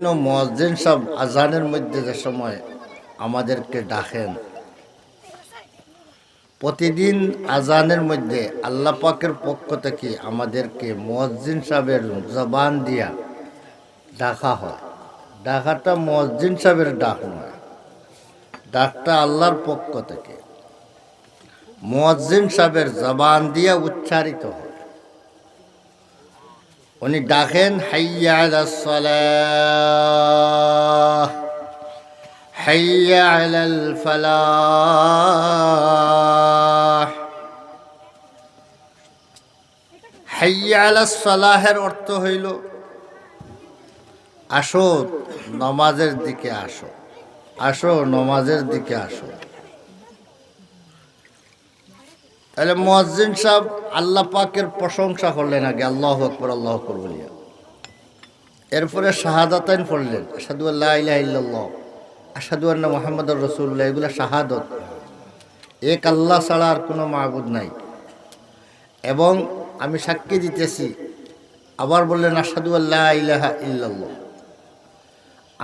মসজিদ সব আজানের মধ্যে যে সময় আমাদেরকে ডাকেন। প্রতিদিন আজানের মধ্যে আল্লাহ পাকের পক্ষ থেকে আমাদেরকে মসজিদ সাহেবের জবান দিয়া ডাকা হয়। ডাকাটা মসজিদ সাহেবের ডাক নয়, ডাকটা আল্লাহর পক্ষ থেকে। মসজিদ সাহেবের জবান দিয়া উচ্চারিত হয়। উনি ডাকেন, হাইয়া হাইয়া আলাল ফালাহ। হাইয়া আলাস সালাহের অর্থ হইল, আসো, নমাজের দিকে আসো আসো, নমাজের দিকে আসো। তাহলে মসজিদ সাহেব আল্লাহ পাকের প্রশংসা করলেন আগে, আল্লাহ আকবর আল্লাহ আকবর বলিয়া। এরপরে শাহাদাতাইন পড়লেন আসাদু আল্লাহ ইল্লাল্লাহ আসাদু আল্লাহ মোহাম্মদ রসুল্লাহ এগুলো শাহাদত। এক আল্লাহ ছাড়া আর কোনো মাহবুদ নাই। এবং আমি সাক্ষী দিতেছি, আবার বললেন আসাদু আল্লাহ ইলাহা ইল্লাল্লাহ।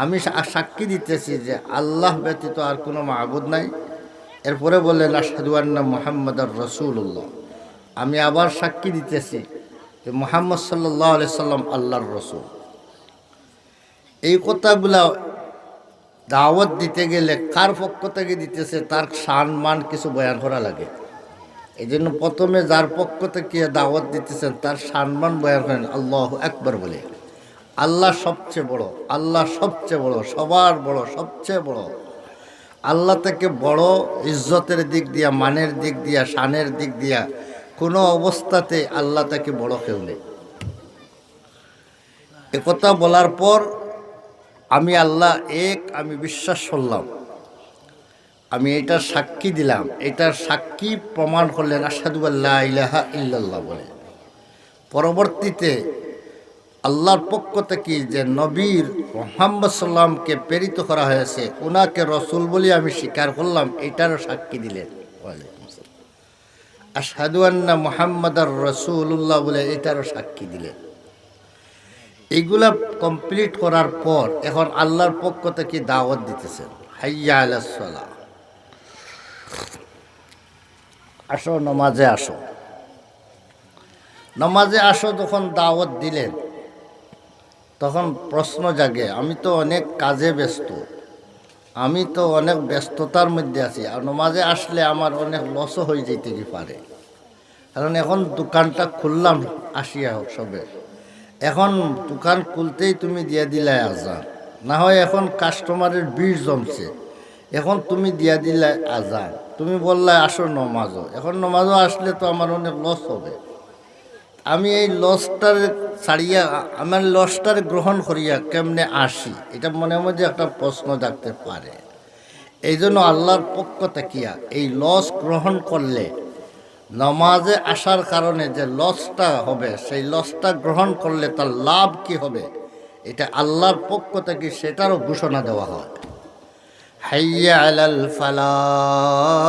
আমি সাক্ষী দিতেছি যে আল্লাহ ব্যতীত আর কোনো মাহবুদ নাই। এরপরে বললেন আসাদু আন্না মোহাম্মদ রসুল্লাহ আমি আবার সাক্ষী দিতেছি যে মোহাম্মদ সাল্লাহ সাল্লাম আল্লাহর রসুল। এই কথাগুলা দাওয়াত দিতে গেলে কার পক্ষ থেকে দিতেছে, তার সম্মান কিছু বয়ান করা লাগে। এই জন্য প্রথমে যার পক্ষ থেকে দাওয়াত দিতেছেন, তার সম্মান বয়ান করেন, আল্লাহ একবার বলে। আল্লাহ সবচেয়ে বড়, আল্লাহ সবচেয়ে বড়, সবার বড়, সবচেয়ে বড়। আল্লাহ থেকে বড় ইজ্জতের দিক দিয়া, মানের দিক দিয়া, শানের দিক দিয়া কোনো অবস্থাতে আল্লাহ তাকে বড় কেউ নেই। একথা বলার পর আমি আল্লাহ এক, আমি বিশ্বাস করলাম। আমি এটার সাক্ষী দিলাম। এটার সাক্ষী প্রমাণ করলেন আসাদু আল্লাহ ইলাহা ইল্লাল্লাহ বলে। পরবর্তীতে আল্লাহর পক্ষ থেকে যে নবীর মোহাম্মদ সাল্লামকে প্রেরিত করা হয়েছে ওনাকে রসুল বলে আমি স্বীকার করলাম, এটারও সাক্ষী দিলেন। আর আন্না মোহাম্মদ রসুল্লাহ বলে এটারও সাক্ষী দিলেন। এইগুলা কমপ্লিট করার পর এখন আল্লাহর পক্ষ থেকে দাওয়াত দিতেছেন। হাইয়া আলাসলা আসো, নমাজে আসো। নমাজে আসো যখন দাওয়াত দিলেন তখন প্রশ্ন জাগে, আমি তো অনেক কাজে ব্যস্ত। আমি তো অনেক ব্যস্ততার মধ্যে আছি আর নমাজে আসলে আমার অনেক লসও হয়ে যেতে পারে। কারণ এখন দোকানটা খুললাম, আসিয়া হোক সবে। এখন দোকান খুলতেই তুমি দিয়ে দিলে আজান। না হয় এখন কাস্টমারের ভিড় জমছে। এখন তুমি দিয়া দিলে আজান। তুমি বললে, আসো নমাজও। এখন নমাজও আসলে তো আমার অনেক লস হবে। আমি এই লসটার ছাড়িয়া, আমার লসটার গ্রহণ করিয়া কেমনে আসি? এটা মনে মধ্যে একটা প্রশ্ন জাগতে পারে। এই জন্য আল্লাহর পক্ষ থাকিয়া এই লস গ্রহণ করলে, নমাজে আসার কারণে যে লসটা হবে, সেই লসটা গ্রহণ করলে তার লাভ কি হবে? এটা আল্লাহর পক্ষ থেকে সেটারও ঘোষণা দেওয়া হয়। হাইয়া আলাল ফালাহ।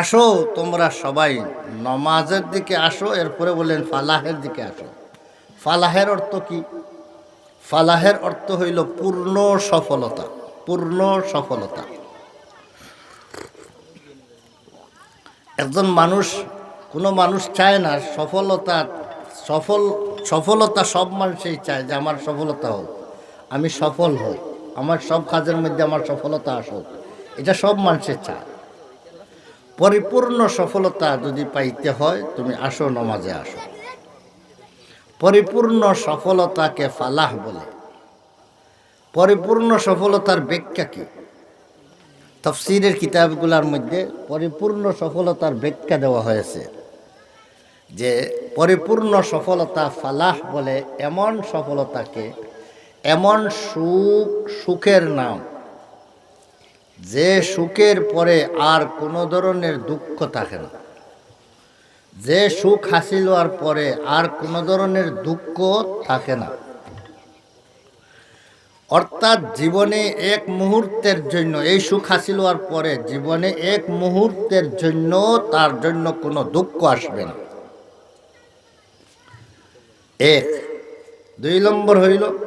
আসো, তোমরা সবাই নমাজের দিকে আসো, এরপরে বললেন ফালাহের দিকে আসো। ফালাহের অর্থ কি? ফালাহের অর্থ হইল পূর্ণ সফলতা পূর্ণ সফলতা। একজন মানুষ, কোনো মানুষ চায় না সফলতা, সফল, সফলতা সব মানুষই চায় যে আমার সফলতা হোক, আমি সফল হই, আমার সব কাজের মধ্যে আমার সফলতা আসুক। এটা সব মানুষের চায়। পরিপূর্ণ সফলতা যদি পাইতে হয়, তুমি আসো, নমাজে আসো। পরিপূর্ণ সফলতাকে ফালাহ বলে। পরিপূর্ণ সফলতার ব্যাখ্যা কি? তফসিরের কিতাবগুলোর মধ্যে পরিপূর্ণ সফলতার ব্যাখ্যা দেওয়া হয়েছে যে পরিপূর্ণ সফলতা ফালাহ বলে এমন সফলতাকে, এমন সুখ, সুখের নাম যে সুখের পরে আর কোনো ধরনের দুঃখ থাকে না। যে সুখ হাসিল হওয়ার পরে আর কোনো ধরনের দুঃখ থাকে না। অর্থাৎ জীবনে এক মুহূর্তের জন্য, এই সুখ হাসিল হওয়ার পরে জীবনে এক মুহূর্তের জন্য তার জন্য কোনো দুঃখ আসবে না। এক, দুই নম্বর হইল,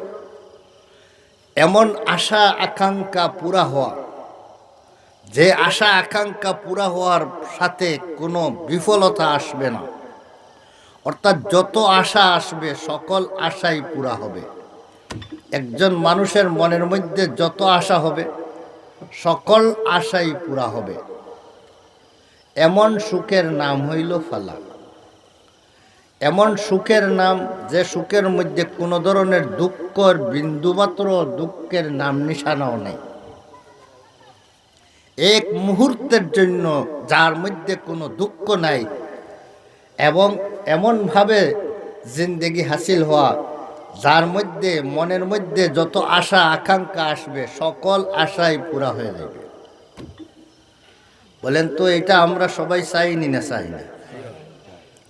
এমন আশা আকাঙ্ক্ষা পুরা হওয়া। যে আশা, আকাঙ্ক্ষা পুরা হওয়ার সাথে কোনো বিফলতা আসবে না। অর্থাৎ যত আশা আসবে, সকল আশাই পুরা হবে। একজন মানুষের মনের মধ্যে যত আশা হবে, সকল আশাই পুরা হবে। এমন সুখের নাম হইল ফালা এমন সুখের নাম, যে সুখের মধ্যে কোনো ধরনের দুঃখর বিন্দুমাত্র দুঃখের নাম নিশানাও নেই। এক মুহূর্তের জন্য যার মধ্যে কোনো দুঃখ নাই এবং এমনভাবে জিন্দেগি হাসিল হওয়া যার মধ্যে মনের মধ্যে যত আশা আকাঙ্ক্ষা আসবে সকল আশাই পুরা হয়ে যাবে। বলেন তো এটা আমরা সবাই চাইনি না চাই না?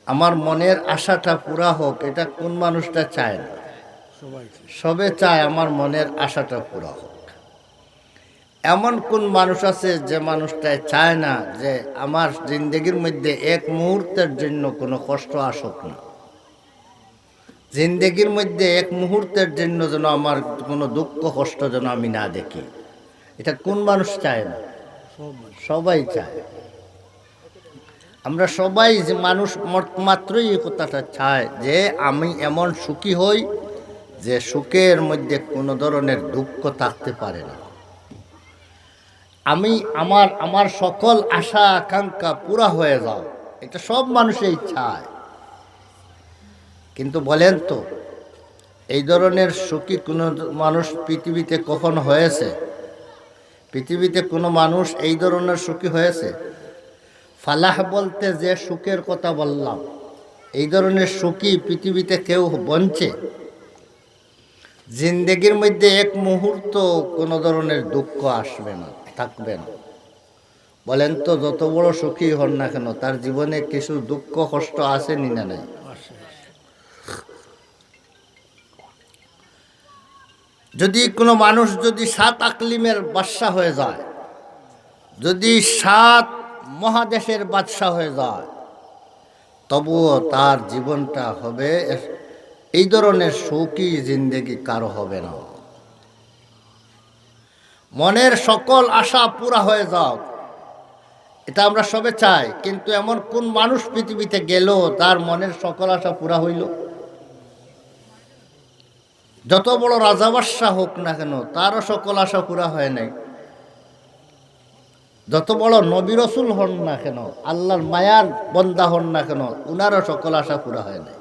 আমার মনের আশাটা পুরা হোক এটা কোন মানুষটা চায় না? সবে চায় আমার মনের আশাটা পুরা হোক। এমন কোন মানুষ আছে যে মানুষটাই চায় না যে আমার জিন্দগির মধ্যে এক মুহূর্তের জন্য কোনো কষ্ট আসুক না? জিন্দগির মধ্যে এক মুহূর্তের জন্য যেন আমার কোনো দুঃখ কষ্ট যেন আমি না দেখি। এটা কোন মানুষ চায় না? সবাই চায়। আমরা সবাই যে মানুষ মাত্রই এই কথাটা চায় যে আমি এমন সুখী হই যে সুখের মধ্যে কোনো ধরনের দুঃখ থাকতে পারে না। আমি আমার আমার সকল আশা, আকাঙ্ক্ষা পুরা হয়ে যাও। এটা সব মানুষই চায় কিন্তু বলেন তো, এই ধরনের সুখী কোনো মানুষ পৃথিবীতে কখন হয়েছে? পৃথিবীতে কোনো মানুষ এই ধরনের সুখী হয়েছে? ফালাহ বলতে যে সুখের কথা বললাম, এই ধরনের সুখী পৃথিবীতে কেউ বঞ্চে? জিন্দেগির মধ্যে এক মুহূর্ত কোনো ধরনের দুঃখ আসবে না। থাকবে না বলেন তো, যত বড় সুখী হন না কেন, তার জীবনে কিছু দুঃখ, কষ্ট আসেনি না নাই? যদি কোনো মানুষ যদি সাত আকলিমের বাদশা হয়ে যায়, যদি সাত মহাদেশের বাদশা হয়ে যায়, তবুও তার জীবনটা হবে এই ধরনের সুখী জিন্দেগি কারও হবে না। মনের সকল আশা পুরা হয়ে যাও। এটা আমরা সবে চাই, কিন্তু এমন কোন মানুষ পৃথিবীতে গেল, তার মনের সকল আশা পুরা হইল? যত বড় রাজাবাসা হোক না কেন, তারও সকল আশা পুরা হয় নাই। যত বড় নবী রসুল হন না কেন, আল্লাহর মায়ার বন্দা হন না কেন, উনারও সকল আশা পুরা হয় নাই।